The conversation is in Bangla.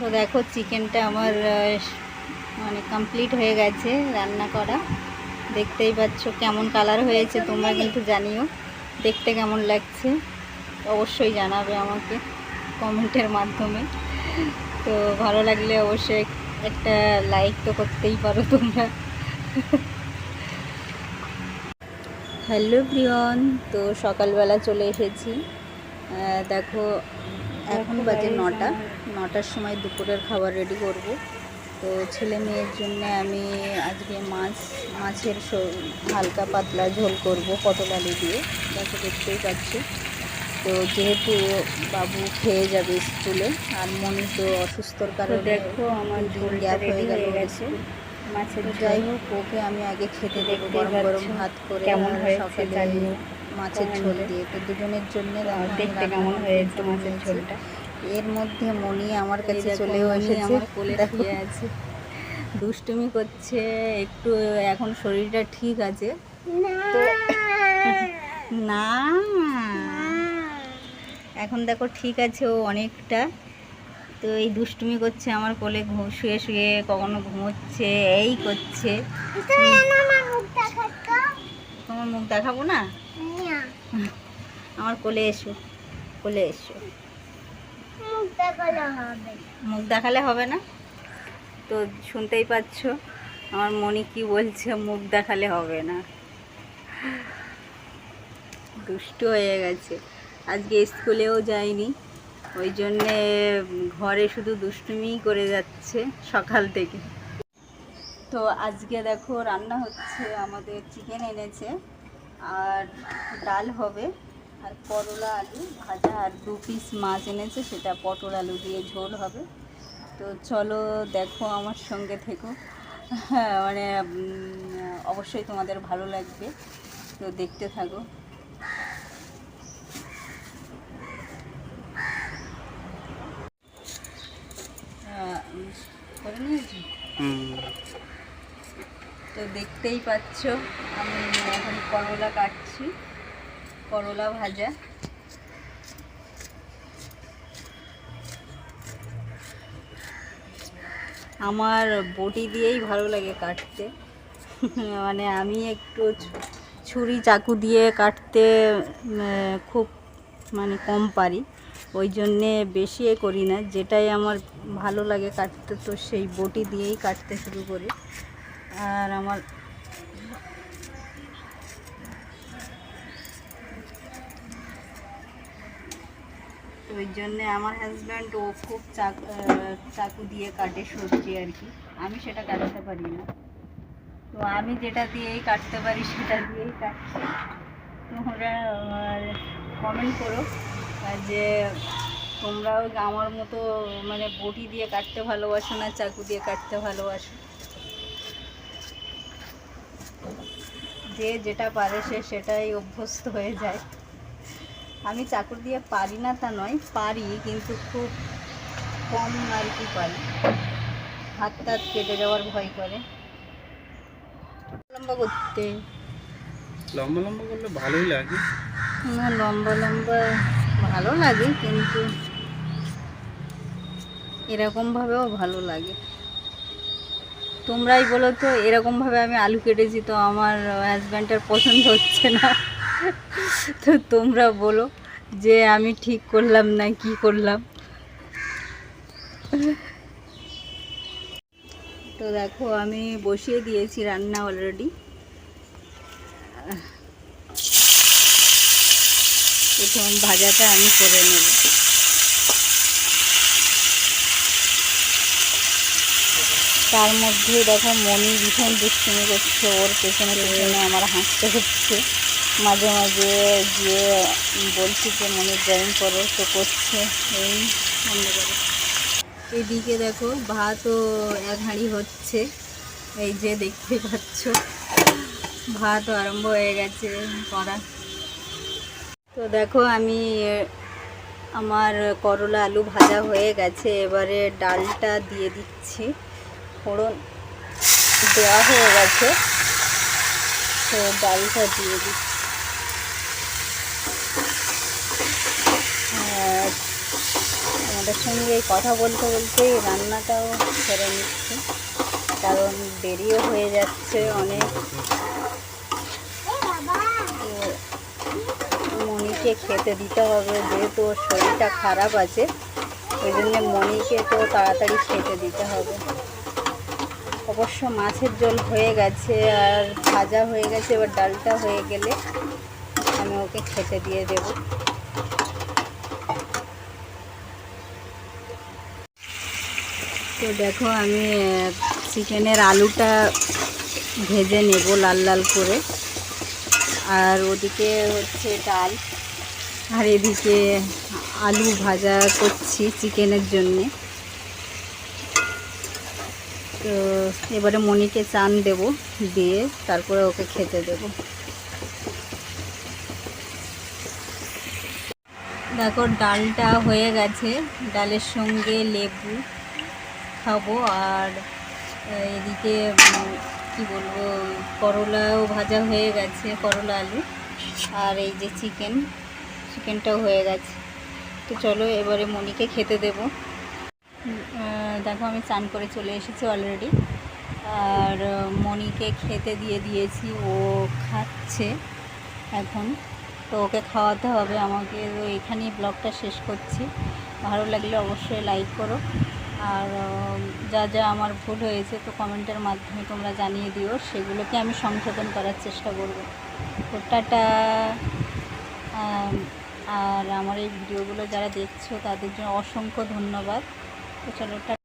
তো দেখো, চিকেনটা আমার মানে কমপ্লিট হয়ে গেছে রান্না করা। দেখতেই পাচ্ছ কেমন কালার হয়েছে, তোমরা কিন্তু জানিও। দেখতে কেমন লাগছে, অবশ্যই জানাবে আমাকে কমেন্টের মাধ্যমে। তো ভালো লাগলে অবশ্যই একটা লাইক তো করতেই পারো তোমরা। হ্যালো প্রিয়ন তো সকালবেলা চলে এসেছি। দেখো এখন বাজে নটা নটার সময় দুপুরের খাবার রেডি করব তো ছেলে মেয়ের জন্য আমি আজকে মাছ মাছের হালকা পাতলা ঝোল করব পটল আলু দিয়ে দেখো দেখতেই পাচ্ছি তো যেহেতু বাবু খেয়ে যাবে স্কুলে আর মনি তো অসুস্থর কারণে দেখো আমার ঝোলটা গ্যাপ হয়ে গেল। স্কুল। মাছের ঝোল। যাই হোক ওকে আমি আগে খেতে দেবো গরম গরম ভাত করে কেমন হয়েছে জানিও মাছের ঝোল দিয়ে। তো দুজনের জন্য দেখতে কেমন হয়েছে মাছের ঝোলটা? এর মধ্যে মনি আমার কাছে চলেও এসেছে। আমার কোলে। শুয়ে আছে। দুষ্টুমি করছে একটু এখন শরীরটা ঠিক আছে। না। এখন দেখো ঠিক আছে ও অনেকটা। তো এই দুষ্টুমি করছে আমার কোলে শুয়ে শুয়ে কখনো ঘুমোচ্ছে এই করছে। তোমার মুখ দেখাবো না? আমার কোলে এসো কোলে এসো। মুখ দেখালে হবে। না? তো শুনতেই পাচ্ছ আমার মনি কি বলছে মুখ দেখালে হবে না। দুষ্টু হয়ে গেছে। আজকে স্কুলেও যায়নি ওই জন্যে ঘরে শুধু দুষ্টুমিই করে যাচ্ছে সকাল থেকে। তো আজকে দেখো রান্না হচ্ছে, আমাদের চিকেন এনেছে, আর ডাল হবে, আর করলা আলু ভাজা, আর দু পিস মাছ এনেছে, সেটা পটল আলু দিয়ে ঝোল হবে। তো চলো দেখো আমার সঙ্গে থেকো। হ্যাঁ মানে অবশ্যই তোমাদের ভালো লাগবে। তো দেখতে থাকো। করে নিয়েছি। তো দেখতেই পাচ্ছ, আমি এখন করলা কাটছি, করলা ভাজা। আমার বটি দিয়েই ভালো লাগে কাটতে। মানে আমি একটু ছুরি চাকু দিয়ে কাটতে খুব মানে কম পারি। ওই জন্যে বেশি এ করি না। যেটাই আমার ভালো লাগে কাটতে, তো সেই বটি দিয়েই কাটতে শুরু করি। আর আমার ওই জন্যে আমার হাজব্যান্ড ও খুব চাক- দিয়ে কাটে সবজি আর কি। আমি সেটা কাটতে পারি না। তো আমি যেটা দিয়েই কাটতে পারি, সেটা দিয়েই কাটছি। তোমরা কমেন্ট করো। যে তোমরাও আমার মতো মানে বটি দিয়ে কাটতে ভালোবাসো না চাকু দিয়ে কাটতে ভালোবাসো। যে যেটা পারে সে সেটাই অভ্যস্ত হয়ে যায়। আমি চাকু দিয়ে পারি না তা নয় পারি কিন্তু খুব কম আর কি পারি। হাত টাত কেটে যাওয়ার ভয় করে। লম্বা করতে। লম্বা লম্বা করলে ভালোই লাগে। না লম্বা লম্বা ভালো লাগে, কিন্তু এরকমভাবেও ভালো লাগে। তোমরাই বলো তো, এরকমভাবে আমি আলু কেটেছি তো আমার হাজব্যান্ডের পছন্দ হচ্ছে না। তো তোমরা বলো যে আমি ঠিক করলাম না কি করলাম। তো দেখো, আমি বসিয়ে দিয়েছি রান্না অলরেডি প্রথম ভাজাটা আমি করে নেব। তার মধ্যে দেখো মনি ভীষণ দুষ্টুমি করছে, ওর পেছনে পেছনে আমার হাসতে হচ্ছে। মাঝে মাঝে গিয়ে বলছি যে, মনে ড্রয়িং করো, তো করছে। এই এদিকে দেখো ভাতও এক হাঁড়ি হচ্ছে। এই যে দেখতে পাচ্ছ, ভাতও আরম্ভ হয়ে গেছে করা তো দেখো আমি আমার করলা আলু ভাজা হয়ে গেছে, এবারে ডালটা দিয়ে দিচ্ছি। ফোড়ন দেওয়া হয়ে গেছে, তো ডালটা দিয়ে দিচ্ছি। আমাদের সঙ্গে কথা বলতে বলতেই রান্নাটাও করে নিচ্ছি, কারণ দেরিও হয়ে যাচ্ছে অনেক। মনিকে খেতে দিতে হবে, যেহেতু ওর শরীরটা খারাপ আছে, ওই জন্য মনিকে তো তাড়াতাড়ি খেতে দিতে হবে। অবশ্য মাছের ঝোল হয়ে গেছে, আর ভাজা হয়ে গেছে, এবার ডালটা হয়ে গেলে আমি ওকে খেতে দিয়ে দেব। তো দেখো, আমি চিকেনের আলুটা ভেজে নেব লাল লাল করে। আর ওদিকে হচ্ছে ডাল। আর এদিকে আলু ভাজা করছি চিকেনের জন্যে। তো এবারে মনিকে চান দেব, দিয়ে তারপরে ওকে খেতে দেব। দেখো ডালটা হয়ে গেছে, ডালের সঙ্গে লেবু খাব আর এদিকে, কি বলব, করলাও ভাজা হয়ে গেছে, করলা আলু। আর এই যে চিকেন চিকেনটাও হয়ে গেছে। তো চলো এবারে মনিকে খেতে দেবো। দেখো আমি চান করে চলে এসেছি অলরেডি আর মনিকে খেতে দিয়ে দিয়েছি, ও খাচ্ছে এখন। তো ওকে খাওয়াতে হবে, আমাকে তো এখানেই ব্লগটা শেষ করছি। ভালো লাগলে অবশ্যই লাইক করো। আর যা যা আমার ভুল হয়েছে তো কমেন্টের মাধ্যমে তোমরা জানিয়ে দিও। সেগুলোকে আমি সংশোধন করার চেষ্টা করব। তো টাটা। আর আমার এই ভিডিওগুলো যারা দেখছ তাদের জন্য অসংখ্য ধন্যবাদ। তো চলো